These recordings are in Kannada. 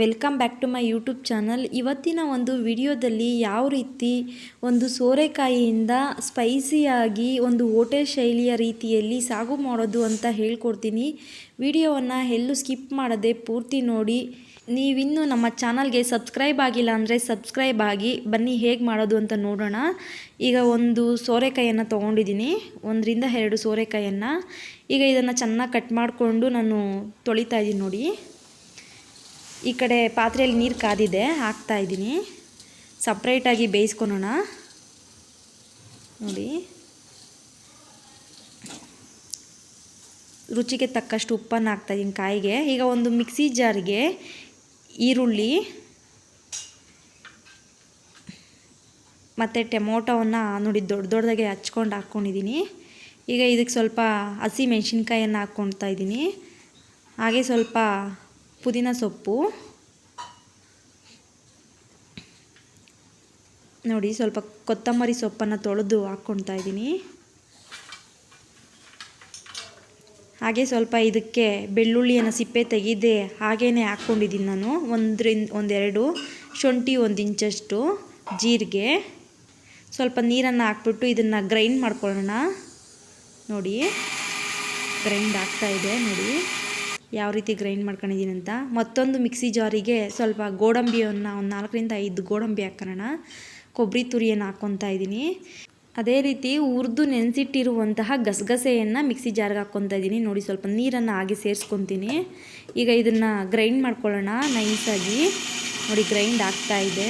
Welcome back to my YouTube channel. ಇವತ್ತಿನ ಒಂದು ವಿಡಿಯೋದಲ್ಲಿ ಯಾವ ರೀತಿ ಒಂದು ಸೋರೆಕಾಯಿಯಿಂದ ಸ್ಪೈಸಿಯಾಗಿ ಒಂದು ಹೋಟೆಲ್ ಶೈಲಿಯ ರೀತಿಯಲ್ಲಿ ಸಾಗು ಮಾಡೋದು ಅಂತ ಹೇಳ್ಕೊಡ್ತೀನಿ. ವಿಡಿಯೋವನ್ನು ಎಲ್ಲೂ ಸ್ಕಿಪ್ ಮಾಡದೆ ಪೂರ್ತಿ ನೋಡಿ. ನೀವಿನ್ನೂ ನಮ್ಮ ಚಾನಲ್ಗೆ ಸಬ್ಸ್ಕ್ರೈಬ್ ಆಗಿಲ್ಲ ಅಂದರೆ ಸಬ್ಸ್ಕ್ರೈಬ್ ಆಗಿ ಬನ್ನಿ, ಹೇಗೆ ಮಾಡೋದು ಅಂತ ನೋಡೋಣ. ಈಗ ಒಂದು ಸೋರೆಕಾಯಿಯನ್ನು ತೊಗೊಂಡಿದ್ದೀನಿ. ಒಂದರಿಂದ ಎರಡು ಸೋರೆಕಾಯಿಯನ್ನು. ಈಗ ಇದನ್ನು ಚೆನ್ನಾಗಿ ಕಟ್ ಮಾಡಿಕೊಂಡು ನಾನು ತೊಳಿತಾ ಇದ್ದೀನಿ ನೋಡಿ. ಈ ಕಡೆ ಪಾತ್ರೆಯಲ್ಲಿ ನೀರು ಕಾದಿದೆ, ಹಾಕ್ತಾ ಇದ್ದೀನಿ. ಸಪ್ರೇಟಾಗಿ ಬೇಯಿಸ್ಕೊಳೋಣ. ನೋಡಿ. ರುಚಿಗೆ ತಕ್ಕಷ್ಟು ಉಪ್ಪನ್ನು ಹಾಕ್ತಾಯಿದ್ದೀನಿ ಕಾಯಿಗೆ. ಈಗ ಒಂದು ಮಿಕ್ಸಿ ಜಾರಿಗೆ ಈರುಳ್ಳಿ, ಮತ್ತು ಟೊಮೊಟೊವನ್ನು ನೋಡಿ ದೊಡ್ಡ ದೊಡ್ಡದಾಗೆ ಹಚ್ಕೊಂಡು ಹಾಕ್ಕೊಂಡಿದ್ದೀನಿ ಈಗ ಇದಕ್ಕೆ ಸ್ವಲ್ಪ ಹಸಿ ಮೆಣಸಿನ್ಕಾಯನ್ನು ಹಾಕ್ಕೊಳ್ತಾ ಇದ್ದೀನಿ. ಹಾಗೆ ಸ್ವಲ್ಪ ಪುದೀನ ಸೊಪ್ಪು. ನೋಡಿ ಸ್ವಲ್ಪ ಕೊತ್ತಂಬರಿ ಸೊಪ್ಪನ್ನು ತೊಳೆದು ಹಾಕ್ಕೊಳ್ತಾ ಇದ್ದೀನಿ. ಹಾಗೆ ಸ್ವಲ್ಪ ಇದಕ್ಕೆ ಬೆಳ್ಳುಳ್ಳಿಯನ್ನು ಸಿಪ್ಪೆ ತೆಗೆದೇ ಹಾಗೇ ಹಾಕ್ಕೊಂಡಿದ್ದೀನಿ ನಾನು. ಒಂದರಿಂದ, ಒಂದೆರಡು, ಶುಂಠಿ ಒಂದು ಇಂಚಷ್ಟು, ಜೀರಿಗೆ. ಸ್ವಲ್ಪ ನೀರನ್ನು ಹಾಕ್ಬಿಟ್ಟು ಇದನ್ನು ಗ್ರೈಂಡ್ ಮಾಡ್ಕೊಳ್ಳೋಣ. ನೋಡಿ, ಗ್ರೈಂಡ್ ಆಗ್ತಾಯಿದೆ ನೋಡಿ. ಯಾವ ರೀತಿ ಗ್ರೈಂಡ್ ಮಾಡ್ಕೊಂಡಿದ್ದೀನಿ ಅಂತ. ಮತ್ತೊಂದು ಮಿಕ್ಸಿ ಜಾರಿಗೆ ಸ್ವಲ್ಪ ಗೋಡಂಬಿಯನ್ನು ಒಂದು ನಾಲ್ಕರಿಂದ ಐದು ಗೋಡಂಬಿ ಹಾಕೋಣ. ಕೊಬ್ಬರಿ ತುರಿಯನ್ನು ಹಾಕ್ಕೊತಾ ಇದ್ದೀನಿ ಅದೇ ರೀತಿ ಹುರಿದು ನೆನೆಸಿಟ್ಟಿರುವಂತಹ ಗಸಗಸೆಯನ್ನು ಮಿಕ್ಸಿ ಜಾರ್ಗೆ ಹಾಕ್ಕೊತಾ ಇದ್ದೀನಿ ನೋಡಿ ಸ್ವಲ್ಪ ನೀರನ್ನು ಹಾಗೆ ಸೇರಿಸ್ಕೊತೀನಿ. ಈಗ ಇದನ್ನು ಗ್ರೈಂಡ್ ಮಾಡ್ಕೊಳ್ಳೋಣ ನೈಸಾಗಿ. ನೋಡಿ ಗ್ರೈಂಡ್ ಆಗ್ತಾ ಇದೆ.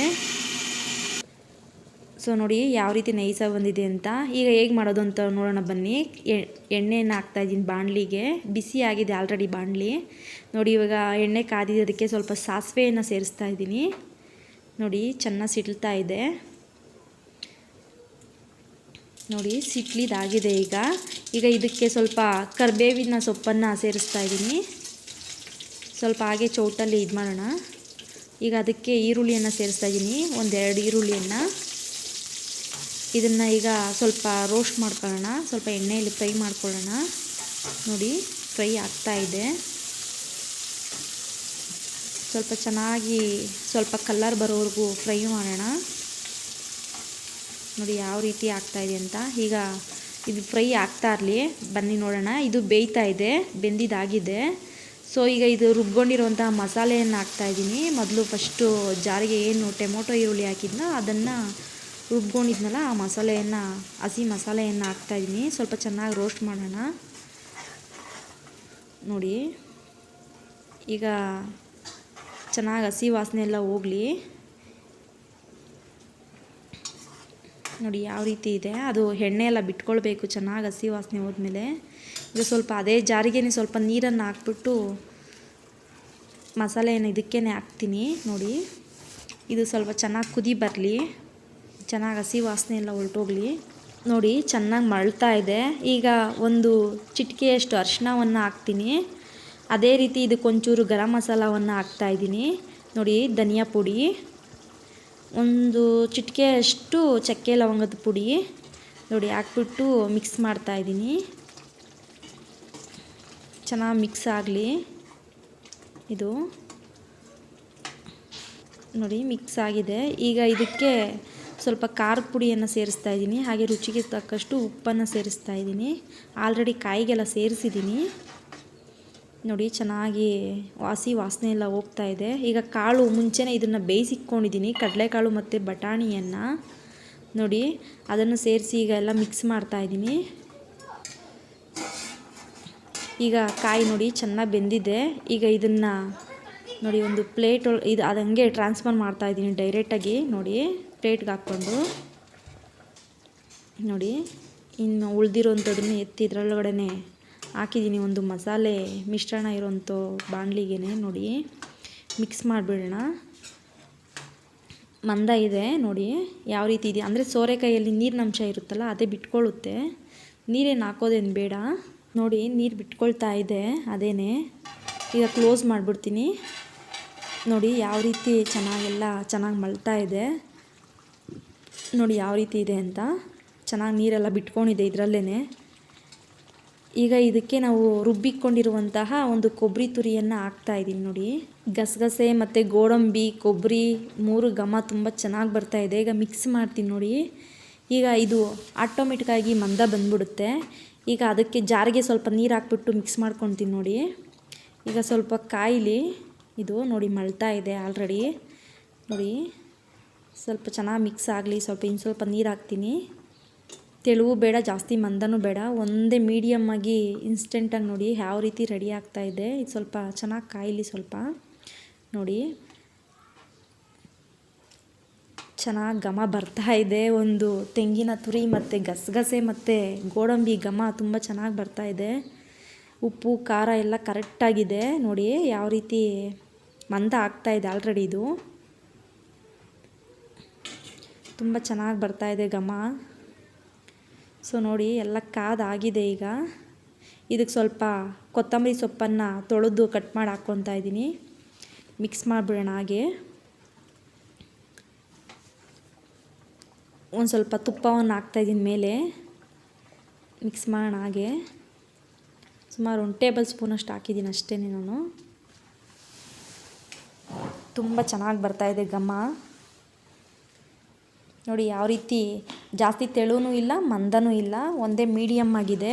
ಸೊ ನೋಡಿ ಯಾವ ರೀತಿ ನೈಸಾಗಿ ಬಂದಿದೆ ಅಂತ. ಈಗ ಹೇಗೆ ಮಾಡೋದು ಅಂತ ನೋಡೋಣ ಬನ್ನಿ. ಎಣ್ಣೆಯನ್ನು ಹಾಕ್ತಾಯಿದ್ದೀನಿ ಬಾಣಲಿಗೆ. ಬಿಸಿ ಆಗಿದೆ ಆಲ್ರೆಡಿ ಬಾಣಲಿ. ನೋಡಿ ಇವಾಗ ಎಣ್ಣೆ ಕಾದಿದ್ದಕ್ಕೆ ಸ್ವಲ್ಪ ಸಾಸಿವೆಯನ್ನು ಸೇರಿಸ್ತಾ ಇದ್ದೀನಿ. ನೋಡಿ ಚೆನ್ನಾಗಿ ಸಿಡ್ತಾ ಇದೆ. ನೋಡಿ ಸಿಟ್ಲಿದಾಗಿದೆ ಈಗ. ಈಗ ಇದಕ್ಕೆ ಸ್ವಲ್ಪ ಕರ್ಬೇವಿನ ಸೊಪ್ಪನ್ನು ಸೇರಿಸ್ತಾ ಇದ್ದೀನಿ. ಸ್ವಲ್ಪ ಹಾಗೆ ಚೌಟಲ್ಲಿ ಇದು ಮಾಡೋಣ ಈಗ ಅದಕ್ಕೆ ಈರುಳ್ಳಿಯನ್ನು ಸೇರಿಸ್ತಾ ಇದ್ದೀನಿ. ಒಂದೆರಡು ಈರುಳ್ಳಿಯನ್ನು. ಇದನ್ನು ಈಗ ಸ್ವಲ್ಪ ರೋಸ್ಟ್ ಮಾಡ್ಕೊಳ್ಳೋಣ. ಸ್ವಲ್ಪ ಎಣ್ಣೆಯಲ್ಲಿ ಫ್ರೈ ಮಾಡ್ಕೊಳ್ಳೋಣ. ನೋಡಿ, ಫ್ರೈ ಆಗ್ತಾ ಇದೆ. ಸ್ವಲ್ಪ ಚೆನ್ನಾಗಿ ಸ್ವಲ್ಪ ಕಲ್ಲರ್ ಬರೋವರೆಗೂ ಫ್ರೈ ಮಾಡೋಣ. ನೋಡಿ, ಯಾವ ರೀತಿ ಆಗ್ತಾ ಇದೆ ಅಂತ. ಈಗ ಇದು ಫ್ರೈ ಆಗ್ತಾ ಇರಲಿ. ಬನ್ನಿ ನೋಡೋಣ. ಇದು ಬೇಯ್ತಾ ಇದೆ ಬೆಂದಿದ್ದಾಗಿದೆ ಸೊ ಈಗ ಇದು ರುಬ್ಕೊಂಡಿರುವಂಥ ಮಸಾಲೆಯನ್ನು ಹಾಕ್ತಾಯಿದ್ದೀನಿ ಮೊದಲು ಫಸ್ಟು ಜಾರಿಗೆ ಏನು ಟೊಮೊಟೊ ಈರುಳ್ಳಿ ಹಾಕಿದ್ನೋ ಅದನ್ನು ರುಬ್ಕೊಂಡಿದ್ನಲ್ಲ ಆ ಮಸಾಲೆಯನ್ನು, ಹಸಿ ಮಸಾಲೆಯನ್ನು ಹಾಕ್ತಾಯಿದ್ದೀನಿ ಸ್ವಲ್ಪ ಚೆನ್ನಾಗಿ ರೋಸ್ಟ್ ಮಾಡೋಣ. ನೋಡಿ, ಈಗ ಚೆನ್ನಾಗಿ ಹಸಿ ವಾಸನೆ ಎಲ್ಲ ಹೋಗಲಿ. ನೋಡಿ, ಯಾವ ರೀತಿ ಇದೆ. ಅದು ಎಣ್ಣೆ ಎಲ್ಲ ಬಿಟ್ಕೊಳ್ಬೇಕು, ಚೆನ್ನಾಗಿ ಹಸಿ ವಾಸನೆ ಹೋದ್ಮೇಲೆ. ಈಗ ಸ್ವಲ್ಪ ಅದೇ ಜಾರಿಗೆ ಸ್ವಲ್ಪ ನೀರನ್ನು ಹಾಕ್ಬಿಟ್ಟು ಮಸಾಲೆಯನ್ನು ಇದಕ್ಕೇ ಹಾಕ್ತೀನಿ. ನೋಡಿ, ಇದು ಸ್ವಲ್ಪ ಚೆನ್ನಾಗಿ ಕುದಿ ಬರಲಿ. ಚೆನ್ನಾಗಿ ಹಸಿ ವಾಸನೆ ಎಲ್ಲ ಹೊರಟೋಗ್ಲಿ. ನೋಡಿ, ಚೆನ್ನಾಗಿ ಮಳ್ತಾ ಇದೆ. ಈಗ ಒಂದು ಚಿಟಿಕೆಯಷ್ಟು ಅರಿಶಿಣವನ್ನು ಹಾಕ್ತೀನಿ. ಅದೇ ರೀತಿ ಇದಕ್ಕೊಂಚೂರು ಗರಂ ಮಸಾಲವನ್ನು ಹಾಕ್ತಾಯಿದ್ದೀನಿ ನೋಡಿ, ಧನಿಯಾ ಪುಡಿ. ಒಂದು ಚಿಟಿಕೆಯಷ್ಟು ಚಕ್ಕೆ ಲವಂಗದ ಪುಡಿ. ನೋಡಿ, ಹಾಕ್ಬಿಟ್ಟು ಮಿಕ್ಸ್ ಮಾಡ್ತಾಯಿದ್ದೀನಿ ಚೆನ್ನಾಗಿ ಮಿಕ್ಸ್ ಆಗಲಿ. ಇದು. ನೋಡಿ, ಮಿಕ್ಸ್ ಆಗಿದೆ. ಈಗ ಇದಕ್ಕೆ ಸ್ವಲ್ಪ ಖಾರದ ಪುಡಿಯನ್ನು ಸೇರಿಸ್ತಾ ಇದ್ದೀನಿ. ಹಾಗೆ ರುಚಿಗೆ ತಕ್ಕಷ್ಟು ಉಪ್ಪನ್ನು ಸೇರಿಸ್ತಾ ಇದ್ದೀನಿ. ಆಲ್ರೆಡಿ ಕಾಯಿಗೆಲ್ಲ ಸೇರಿಸಿದ್ದೀನಿ. ನೋಡಿ, ಚೆನ್ನಾಗಿ ವಾಸಿ ವಾಸನೆ ಎಲ್ಲ ಹೋಗ್ತಾ ಇದೆ. ಈಗ ಕಾಳು, ಮುಂಚೆನೇ ಇದನ್ನು ಬೇಯಿಸಿಕ್ಕೊಂಡಿದ್ದೀನಿ ಕಡಲೆಕಾಳು ಮತ್ತು ಬಟಾಣಿಯನ್ನು. ನೋಡಿ, ಅದನ್ನು ಸೇರಿಸಿ ಈಗ ಎಲ್ಲ ಮಿಕ್ಸ್ ಮಾಡ್ತಾ ಇದ್ದೀನಿ. ಈಗ ಕಾಯಿ ನೋಡಿ ಚೆನ್ನಾಗಿ ಬೆಂದಿದೆ. ಈಗ ಇದನ್ನು ನೋಡಿ, ಒಂದು ಪ್ಲೇಟ್, ಇದು ಅದು ಹಂಗೆ ಟ್ರಾನ್ಸ್ಫರ್ ಮಾಡ್ತಾ ಇದ್ದೀನಿ ಡೈರೆಕ್ಟಾಗಿ. ನೋಡಿ. ಪ್ಲೇಟ್ಗೆ ಹಾಕ್ಕೊಂಡು ನೋಡಿ, ಇನ್ನು ಉಳಿದಿರೋಂಥದ್ರೂ ಎತ್ತಿ ಇದರೊಳಗಡೆ ಹಾಕಿದ್ದೀನಿ. ಒಂದು ಮಸಾಲೆ ಮಿಶ್ರಣ ಇರೋಂಥ ಬಾಣಲಿಗೆ ನೋಡಿ, ಮಿಕ್ಸ್ ಮಾಡಿಬಿಡೋಣ. ಮಂದ ಇದೆ ನೋಡಿ, ಯಾವ ರೀತಿ ಇದೆ? ಅಂದರೆ ಸೋರೆಕಾಯಿಯಲ್ಲಿ ನೀರಿನ ಅಂಶ ಇರುತ್ತಲ್ಲ, ಅದೇ ಬಿಟ್ಕೊಳ್ಳುತ್ತೆ. ನೀರೇನು ಹಾಕೋದೇನು ಬೇಡ. ನೋಡಿ, ನೀರು ಬಿಟ್ಕೊಳ್ತಾ ಇದೆ ಅದೇನೆ. ಈಗ ಕ್ಲೋಸ್ ಮಾಡಿಬಿಡ್ತೀನಿ. ನೋಡಿ, ಯಾವ ರೀತಿ ಚೆನ್ನಾಗೆಲ್ಲ ಚೆನ್ನಾಗಿ ಮಳ್ತಾ ಇದೆ. ನೋಡಿ ಯಾವ ರೀತಿ ಇದೆ ಅಂತ. ಚೆನ್ನಾಗಿ ನೀರೆಲ್ಲ ಬಿಟ್ಕೊಂಡಿದೆ ಇದರಲ್ಲೇ ಈಗ ಇದಕ್ಕೆ ನಾವು ರುಬ್ಬಿಕೊಂಡಿರುವಂತಹ ಒಂದು ಕೊಬ್ಬರಿ ತುರಿಯನ್ನು ಹಾಕ್ತಾ ಇದ್ದೀನಿ ನೋಡಿ. ಗಸಗಸೆ ಮತ್ತು ಗೋಡಂಬಿ ಕೊಬ್ಬರಿ ಮೂರು ಘಮ ತುಂಬ ಚೆನ್ನಾಗಿ ಬರ್ತಾ ಇದೆ. ಈಗ ಮಿಕ್ಸ್ ಮಾಡ್ತೀನಿ ನೋಡಿ. ಈಗ ಇದು ಆಟೋಮೆಟಿಕ್ಕಾಗಿ ಮಂದ ಬಂದ್ಬಿಡುತ್ತೆ. ಈಗ ಅದಕ್ಕೆ ಜಾರಿಗೆ ಸ್ವಲ್ಪ ನೀರು ಹಾಕ್ಬಿಟ್ಟು ಮಿಕ್ಸ್ ಮಾಡ್ಕೊತೀನಿ ನೋಡಿ. ಈಗ ಸ್ವಲ್ಪ ಕಾಯಿಲಿ ಇದು ನೋಡಿ ಮಳ್ತಾ ಇದೆ ಆಲ್ರೆಡಿ ನೋಡಿ. ಸ್ವಲ್ಪ ಚೆನ್ನಾಗಿ ಮಿಕ್ಸ್ ಆಗಲಿ, ಸ್ವಲ್ಪ ಇನ್ನು ಸ್ವಲ್ಪ ನೀರು ಹಾಕ್ತೀನಿ. ತೆಳುವು ಬೇಡ, ಜಾಸ್ತಿ ಮಂದನೂ ಬೇಡ. ಒಂದೇ ಮೀಡಿಯಮ್ ಆಗಿ ಇನ್ಸ್ಟೆಂಟಾಗಿ ನೋಡಿ ಯಾವ ರೀತಿ ರೆಡಿ ಆಗ್ತಾ ಇದೆ. ಸ್ವಲ್ಪ ಚೆನ್ನಾಗಿ ಕಾಯಲಿ ಸ್ವಲ್ಪ. ನೋಡಿ. ಚೆನ್ನಾಗಿ ಘಮ ಬರ್ತಾ ಇದೆ. ಒಂದು ತೆಂಗಿನ ತುರಿ ಮತ್ತು ಗಸಗಸೆ ಮತ್ತು ಗೋಡಂಬಿ ಘಮ ತುಂಬ ಚೆನ್ನಾಗಿ ಬರ್ತಾ ಇದೆ. ಉಪ್ಪು, ಖಾರ ಎಲ್ಲ ಕರೆಕ್ಟಾಗಿದೆ ನೋಡಿ ಯಾವ ರೀತಿ ಮಂದ ಆಗ್ತಾ ಇದೆ ಆಲ್ರೆಡಿ ಇದು. ತುಂಬ ಚೆನ್ನಾಗಿ ಬರ್ತಾ ಇದೆ ಘಮ. ಸೊ ನೋಡಿ, ಎಲ್ಲ ಕಾದಾಗಿದೆ ಈಗ. ಇದಕ್ಕೆ ಸ್ವಲ್ಪ ಕೊತ್ತಂಬರಿ ಸೊಪ್ಪನ್ನು ತೊಳೆದು ಕಟ್ ಮಾಡಿ ಹಾಕ್ಕೊತಾ ಇದ್ದೀನಿ. ಮಿಕ್ಸ್ ಮಾಡಿಬಿಡೋಣ ಹಾಗೆ. ಒಂದು ಸ್ವಲ್ಪ ತುಪ್ಪವನ್ನು ಹಾಕ್ತಾಯಿದ್ದೀನಿ ಮೇಲೆ. ಮಿಕ್ಸ್ ಮಾಡೋಣ ಹಾಗೆ. ಸುಮಾರು ಒಂದು ಟೇಬಲ್ ಸ್ಪೂನಷ್ಟು ಹಾಕಿದ್ದೀನಿ ಅಷ್ಟೇ ನಾನು. ತುಂಬ ಚೆನ್ನಾಗಿ ಬರ್ತಾಯಿದೆ ಘಮ. ನೋಡಿ, ಯಾವ ರೀತಿ ಜಾಸ್ತಿ ತೆಳುವೂ ಇಲ್ಲ, ಮಂದನೂ ಇಲ್ಲ, ಒಂದೇ ಮೀಡಿಯಮ್ ಆಗಿದೆ.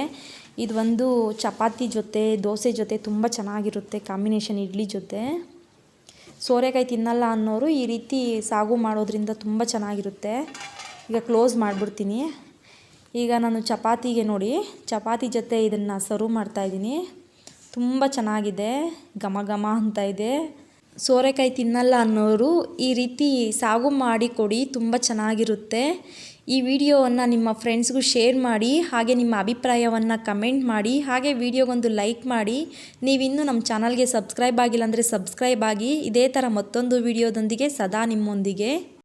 ಇದು ಒಂದು ಚಪಾತಿ ಜೊತೆ, ದೋಸೆ ಜೊತೆ ತುಂಬ ಚೆನ್ನಾಗಿರುತ್ತೆ ಕಾಂಬಿನೇಷನ್ ಇಡ್ಲಿ ಜೊತೆ. ಸೋರೆಕಾಯಿ ತಿನ್ನಲ್ಲ ಅನ್ನೋರು ಈ ರೀತಿ ಸಾಗು ಮಾಡೋದ್ರಿಂದ ತುಂಬ ಚೆನ್ನಾಗಿರುತ್ತೆ. ಈಗ ಕ್ಲೋಸ್ ಮಾಡಿಬಿಡ್ತೀನಿ. ಈಗ ನಾನು ಚಪಾತಿಗೆ ನೋಡಿ, ಚಪಾತಿ ಜೊತೆ ಇದನ್ನು ಸರ್ವ್ ಮಾಡ್ತಾಯಿದ್ದೀನಿ ತುಂಬ ಚೆನ್ನಾಗಿದೆ, ಘಮ ಘಮ ಅಂತ ಇದೆ. ಸೋರೆಕಾಯಿ ತಿನ್ನಲ್ಲ ಅನ್ನೋರು ಈ ರೀತಿ ಸಾಗು ಮಾಡಿ ಕೊಡಿ, ತುಂಬ ಚೆನ್ನಾಗಿರುತ್ತೆ. ಈ ವಿಡಿಯೋವನ್ನು ನಿಮ್ಮ ಫ್ರೆಂಡ್ಸ್ಗೂ ಶೇರ್ ಮಾಡಿ, ಹಾಗೆ ನಿಮ್ಮ ಅಭಿಪ್ರಾಯವನ್ನು ಕಮೆಂಟ್ ಮಾಡಿ, ಹಾಗೆ ವಿಡಿಯೋಗೊಂದು ಲೈಕ್ ಮಾಡಿ. ನೀವಿನ್ನೂ ನಮ್ಮ ಚಾನಲ್ಗೆ ಸಬ್ಸ್ಕ್ರೈಬ್ ಆಗಿಲ್ಲ ಅಂದರೆ ಸಬ್ಸ್ಕ್ರೈಬ್ ಆಗಿ. ಇದೇ ಥರ ಮತ್ತೊಂದು ವಿಡಿಯೋದೊಂದಿಗೆ ಸದಾ ನಿಮ್ಮೊಂದಿಗೆ.